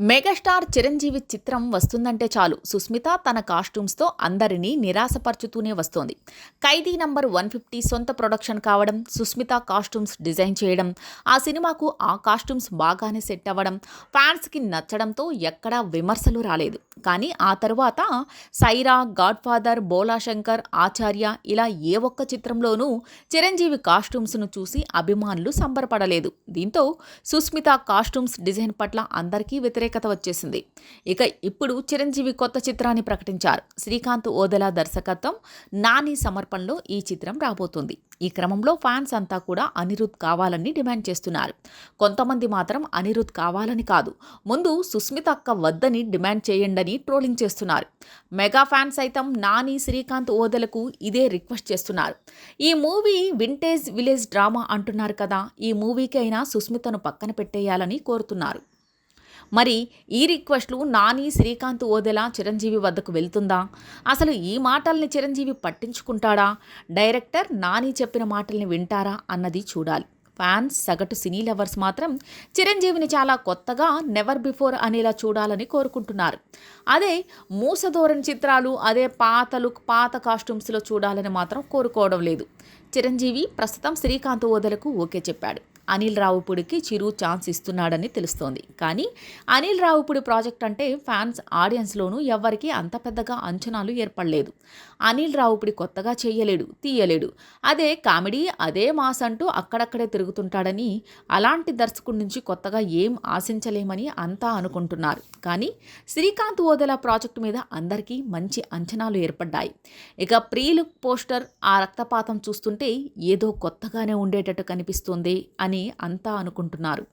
Megastar Chiranjeevi చిత్రం వస్తుందంటే చాలు. సుస్మిత తన కాస్ట్యూమ్స్తో అందరినీ నిరాశపరుచుతూనే వస్తోంది. ఖైదీ నంబర్ వన్ ఫిఫ్టీ సొంత ప్రొడక్షన్ కావడం సుస్మిత కాస్ట్యూమ్స్ డిజైన్ చేయడం ఆ సినిమాకు ఆ కాస్ట్యూమ్స్ బాగానే సెట్ అవ్వడం ఫ్యాన్స్కి నచ్చడంతో ఎక్కడా విమర్శలు రాలేదు. కానీ ఆ తరువాత సైరా గాడ్ఫాదర్ బోలా శంకర్ ఆచార్య ఇలా ఏ ఒక్క చిత్రంలోనూ చిరంజీవి కాస్ట్యూమ్స్ను చూసి అభిమానులు సంబరపడలేదు. దీంతో సుస్మిత కాస్ట్యూమ్స్ డిజైన్ పట్ల అందరికీ వ్యతిరేకత వచ్చేసింది. ఇక ఇప్పుడు చిరంజీవి కొత్త చిత్రాన్ని ప్రకటించారు. శ్రీకాంత్ ఓదెలా దర్శకత్వం నాని సమర్పణలో ఈ చిత్రం రాబోతుంది. ఈ క్రమంలో ఫ్యాన్స్ అంతా కూడా అనిరుద్ కావాలని డిమాండ్ చేస్తున్నారు. కొంతమంది మాత్రం అనిరుద్ కావాలని కాదు. ముందు సుస్మిత అక్క వద్దని డిమాండ్ చేయండని ట్రోలింగ్ చేస్తున్నారు. మెగా ఫ్యాన్స్ సైతం నాని శ్రీకాంత్ ఓదలకు ఇదే రిక్వెస్ట్ చేస్తున్నారు. ఈ మూవీ వింటేజ్ విలేజ్ డ్రామా అంటున్నారు కదా ఈ మూవీకి అయినా సుస్మితను పక్కన పెట్టేయాలని కోరుతున్నారు. మరి ఈ రిక్వెస్ట్లు నాని శ్రీకాంత్ ఓదెలా చిరంజీవి వద్దకు వెళ్తుందా? అసలు ఈ మాటల్ని చిరంజీవి పట్టించుకుంటాడా? డైరెక్టర్ నాని చెప్పిన మాటల్ని వింటారా అన్నది చూడాలి. ఫ్యాన్స్ సగటు సినీ లవర్స్ మాత్రం చిరంజీవిని చాలా కొత్తగా నెవర్ బిఫోర్ అనేలా చూడాలని కోరుకుంటున్నారు. అదే మూసధోరణి చిత్రాలు అదే పాత లుక్ పాత కాస్ట్యూమ్స్లో చూడాలని మాత్రం కోరుకోవడం లేదు. చిరంజీవి ప్రస్తుతం శ్రీకాంత్ ఓదలకు ఓకే చెప్పాడు. అనిల్ రావుపుడికి చిరు ఛాన్స్ ఇస్తున్నాడని తెలుస్తోంది. కానీ అనిల్ రావుపుడి ప్రాజెక్ట్ అంటే ఫ్యాన్స్ ఆడియన్స్లోనూ ఎవ్వరికీ అంత పెద్దగా అంచనాలు ఏర్పడలేదు. అనిల్ రావుపుడి కొత్తగా చేయలేడు తీయలేడు. అదే కామెడీ అదే మాస్ అంటూ అక్కడక్కడే తిరుగుతుంటాడని అలాంటి దర్శకుడి నుంచి కొత్తగా ఏం ఆశించలేమని అంతా అనుకుంటున్నారు. కానీ శ్రీకాంత్ ఓదెల ప్రాజెక్టు మీద అందరికీ మంచి అంచనాలు ఏర్పడ్డాయి. ఇక ప్రీలు పోస్టర్ ఆ రక్తపాతం చూస్తుంటే ఏదో కొత్తగానే ఉండేటట్టు కనిపిస్తుంది అని అని అంతా అనుకుంటున్నారు.